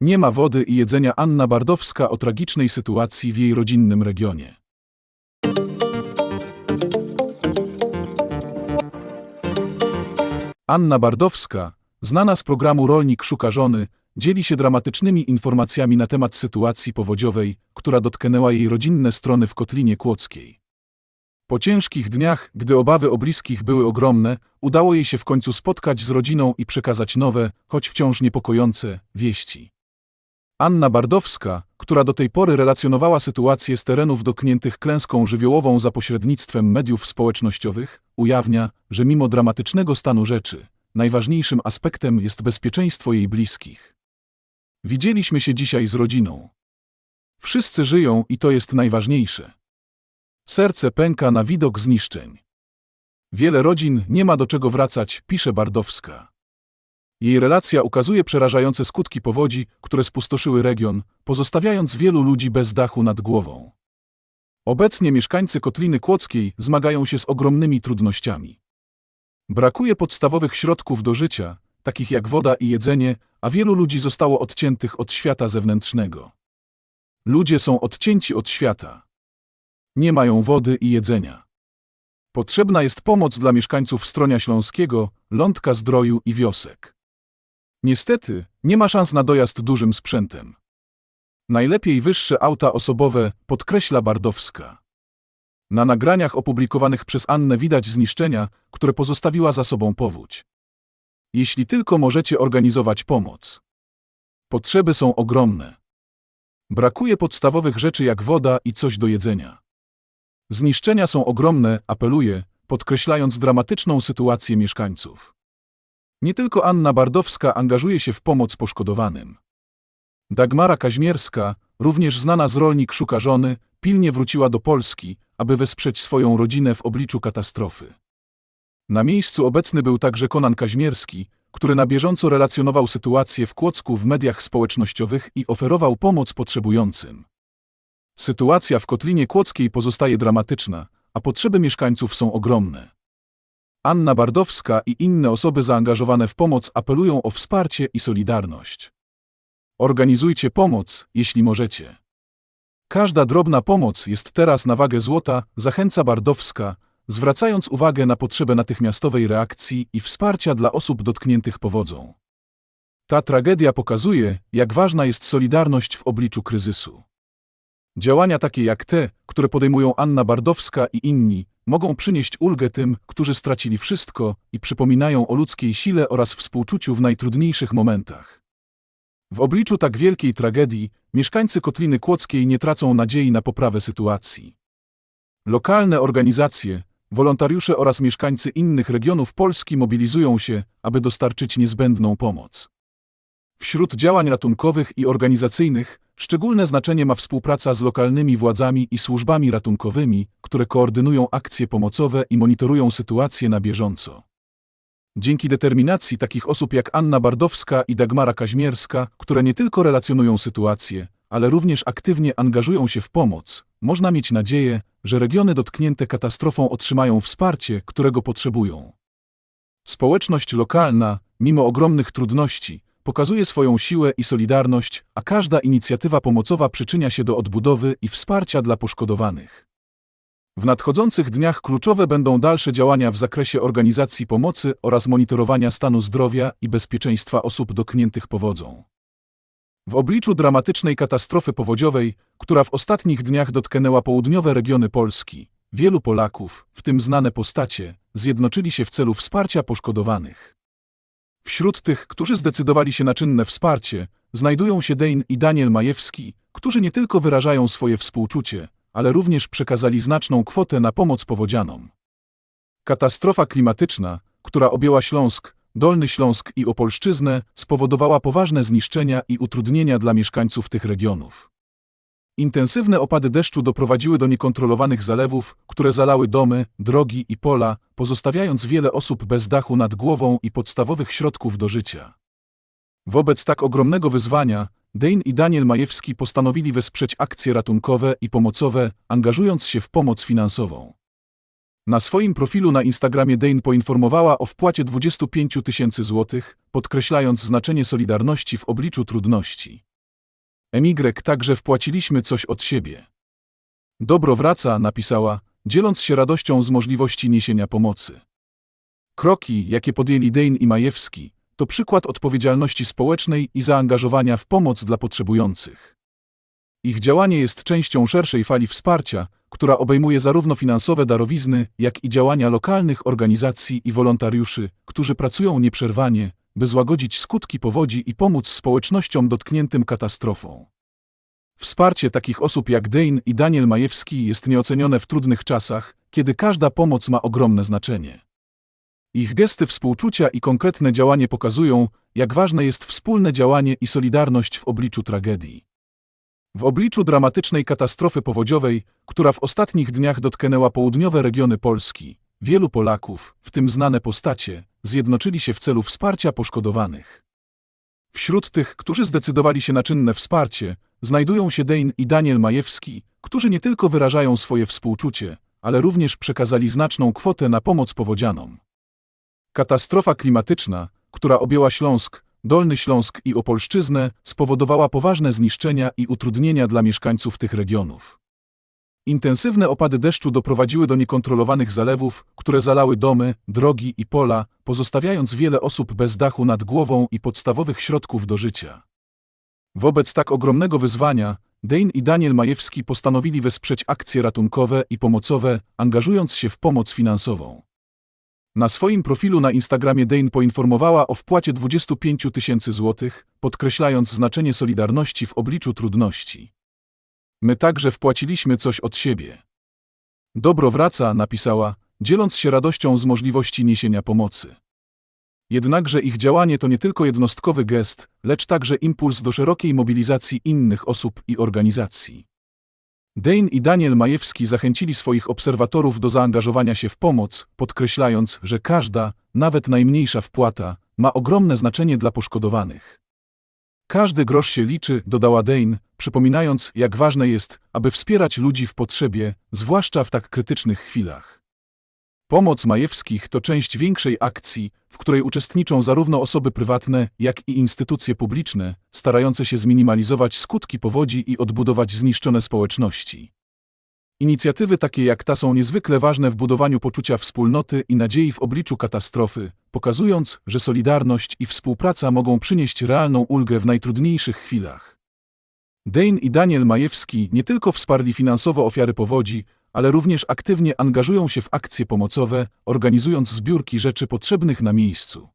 Nie ma wody i jedzenia Anna Bardowska o tragicznej sytuacji w jej rodzinnym regionie. Anna Bardowska, znana z programu Rolnik szuka żony, dzieli się dramatycznymi informacjami na temat sytuacji powodziowej, która dotknęła jej rodzinne strony w Kotlinie Kłodzkiej. Po ciężkich dniach, gdy obawy o bliskich były ogromne, udało jej się w końcu spotkać z rodziną i przekazać nowe, choć wciąż niepokojące, wieści. Anna Bardowska, która do tej pory relacjonowała sytuację z terenów dotkniętych klęską żywiołową za pośrednictwem mediów społecznościowych, ujawnia, że mimo dramatycznego stanu rzeczy, najważniejszym aspektem jest bezpieczeństwo jej bliskich. Widzieliśmy się dzisiaj z rodziną. Wszyscy żyją i to jest najważniejsze. Serce pęka na widok zniszczeń. Wiele rodzin nie ma do czego wracać, pisze Bardowska. Jej relacja ukazuje przerażające skutki powodzi, które spustoszyły region, pozostawiając wielu ludzi bez dachu nad głową. Obecnie mieszkańcy Kotliny Kłodzkiej zmagają się z ogromnymi trudnościami. Brakuje podstawowych środków do życia, takich jak woda i jedzenie, a wielu ludzi zostało odciętych od świata zewnętrznego. Ludzie są odcięci od świata. Nie mają wody i jedzenia. Potrzebna jest pomoc dla mieszkańców Stronia Śląskiego, Lądka Zdroju i wiosek. Niestety, nie ma szans na dojazd dużym sprzętem. Najlepiej wyższe auta osobowe, podkreśla Bardowska. Na nagraniach opublikowanych przez Annę widać zniszczenia, które pozostawiła za sobą powódź. Jeśli tylko możecie organizować pomoc. Potrzeby są ogromne. Brakuje podstawowych rzeczy jak woda i coś do jedzenia. Zniszczenia są ogromne, apeluje, podkreślając dramatyczną sytuację mieszkańców. Nie tylko Anna Bardowska angażuje się w pomoc poszkodowanym. Dagmara Kaźmierska, również znana z Rolnik szuka żony, pilnie wróciła do Polski, aby wesprzeć swoją rodzinę w obliczu katastrofy. Na miejscu obecny był także Konan Kaźmierski, który na bieżąco relacjonował sytuację w Kłodzku w mediach społecznościowych i oferował pomoc potrzebującym. Sytuacja w Kotlinie Kłodzkiej pozostaje dramatyczna, a potrzeby mieszkańców są ogromne. Anna Bardowska i inne osoby zaangażowane w pomoc apelują o wsparcie i solidarność. Organizujcie pomoc, jeśli możecie. Każda drobna pomoc jest teraz na wagę złota, zachęca Bardowska, zwracając uwagę na potrzebę natychmiastowej reakcji i wsparcia dla osób dotkniętych powodzą. Ta tragedia pokazuje, jak ważna jest solidarność w obliczu kryzysu. Działania takie jak te, które podejmują Anna Bardowska i inni, mogą przynieść ulgę tym, którzy stracili wszystko i przypominają o ludzkiej sile oraz współczuciu w najtrudniejszych momentach. W obliczu tak wielkiej tragedii mieszkańcy Kotliny Kłodzkiej nie tracą nadziei na poprawę sytuacji. Lokalne organizacje, wolontariusze oraz mieszkańcy innych regionów Polski mobilizują się, aby dostarczyć niezbędną pomoc. Wśród działań ratunkowych i organizacyjnych szczególne znaczenie ma współpraca z lokalnymi władzami i służbami ratunkowymi, które koordynują akcje pomocowe i monitorują sytuację na bieżąco. Dzięki determinacji takich osób jak Anna Bardowska i Dagmara Kaźmierska, które nie tylko relacjonują sytuację, ale również aktywnie angażują się w pomoc, można mieć nadzieję, że regiony dotknięte katastrofą otrzymają wsparcie, którego potrzebują. Społeczność lokalna, mimo ogromnych trudności, pokazuje swoją siłę i solidarność, a każda inicjatywa pomocowa przyczynia się do odbudowy i wsparcia dla poszkodowanych. W nadchodzących dniach kluczowe będą dalsze działania w zakresie organizacji pomocy oraz monitorowania stanu zdrowia i bezpieczeństwa osób dotkniętych powodzą. W obliczu dramatycznej katastrofy powodziowej, która w ostatnich dniach dotknęła południowe regiony Polski, wielu Polaków, w tym znane postacie, zjednoczyli się w celu wsparcia poszkodowanych. Wśród tych, którzy zdecydowali się na czynne wsparcie, znajdują się Dane i Daniel Majewski, którzy nie tylko wyrażają swoje współczucie, ale również przekazali znaczną kwotę na pomoc powodzianom. Katastrofa klimatyczna, która objęła Śląsk, Dolny Śląsk i Opolszczyznę, spowodowała poważne zniszczenia i utrudnienia dla mieszkańców tych regionów. Intensywne opady deszczu doprowadziły do niekontrolowanych zalewów, które zalały domy, drogi i pola, pozostawiając wiele osób bez dachu nad głową i podstawowych środków do życia. Wobec tak ogromnego wyzwania, Dane i Daniel Majewski postanowili wesprzeć akcje ratunkowe i pomocowe, angażując się w pomoc finansową. Na swoim profilu na Instagramie Dane poinformowała o wpłacie 25 tysięcy złotych, podkreślając znaczenie solidarności w obliczu trudności. MY także wpłaciliśmy coś od siebie. Dobro wraca, napisała, dzieląc się radością z możliwości niesienia pomocy. Kroki, jakie podjęli Dejn i Majewski, to przykład odpowiedzialności społecznej i zaangażowania w pomoc dla potrzebujących. Ich działanie jest częścią szerszej fali wsparcia, która obejmuje zarówno finansowe darowizny, jak i działania lokalnych organizacji i wolontariuszy, którzy pracują nieprzerwanie, by złagodzić skutki powodzi i pomóc społecznościom dotkniętym katastrofą. Wsparcie takich osób jak Dejn i Daniel Majewski jest nieocenione w trudnych czasach, kiedy każda pomoc ma ogromne znaczenie. Ich gesty współczucia i konkretne działanie pokazują, jak ważne jest wspólne działanie i solidarność w obliczu tragedii. W obliczu dramatycznej katastrofy powodziowej, która w ostatnich dniach dotknęła południowe regiony Polski, wielu Polaków, w tym znane postacie, zjednoczyli się w celu wsparcia poszkodowanych. Wśród tych, którzy zdecydowali się na czynne wsparcie, znajdują się Dejn i Daniel Majewski, którzy nie tylko wyrażają swoje współczucie, ale również przekazali znaczną kwotę na pomoc powodzianom. Katastrofa klimatyczna, która objęła Śląsk, Dolny Śląsk i Opolszczyznę, spowodowała poważne zniszczenia i utrudnienia dla mieszkańców tych regionów. Intensywne opady deszczu doprowadziły do niekontrolowanych zalewów, które zalały domy, drogi i pola, pozostawiając wiele osób bez dachu nad głową i podstawowych środków do życia. Wobec tak ogromnego wyzwania, Dejn i Daniel Majewski postanowili wesprzeć akcje ratunkowe i pomocowe, angażując się w pomoc finansową. Na swoim profilu na Instagramie Dane poinformowała o wpłacie 25 tysięcy złotych, podkreślając znaczenie solidarności w obliczu trudności. My także wpłaciliśmy coś od siebie. Dobro wraca, napisała, dzieląc się radością z możliwości niesienia pomocy. Jednakże ich działanie to nie tylko jednostkowy gest, lecz także impuls do szerokiej mobilizacji innych osób i organizacji. Dane i Daniel Majewski zachęcili swoich obserwatorów do zaangażowania się w pomoc, podkreślając, że każda, nawet najmniejsza wpłata, ma ogromne znaczenie dla poszkodowanych. Każdy grosz się liczy, dodała Dane, przypominając, jak ważne jest, aby wspierać ludzi w potrzebie, zwłaszcza w tak krytycznych chwilach. Pomoc Majewskich to część większej akcji, w której uczestniczą zarówno osoby prywatne, jak i instytucje publiczne, starające się zminimalizować skutki powodzi i odbudować zniszczone społeczności. Inicjatywy takie jak ta są niezwykle ważne w budowaniu poczucia wspólnoty i nadziei w obliczu katastrofy, pokazując, że solidarność i współpraca mogą przynieść realną ulgę w najtrudniejszych chwilach. Dane i Daniel Majewski nie tylko wsparli finansowo ofiary powodzi, ale również aktywnie angażują się w akcje pomocowe, organizując zbiórki rzeczy potrzebnych na miejscu.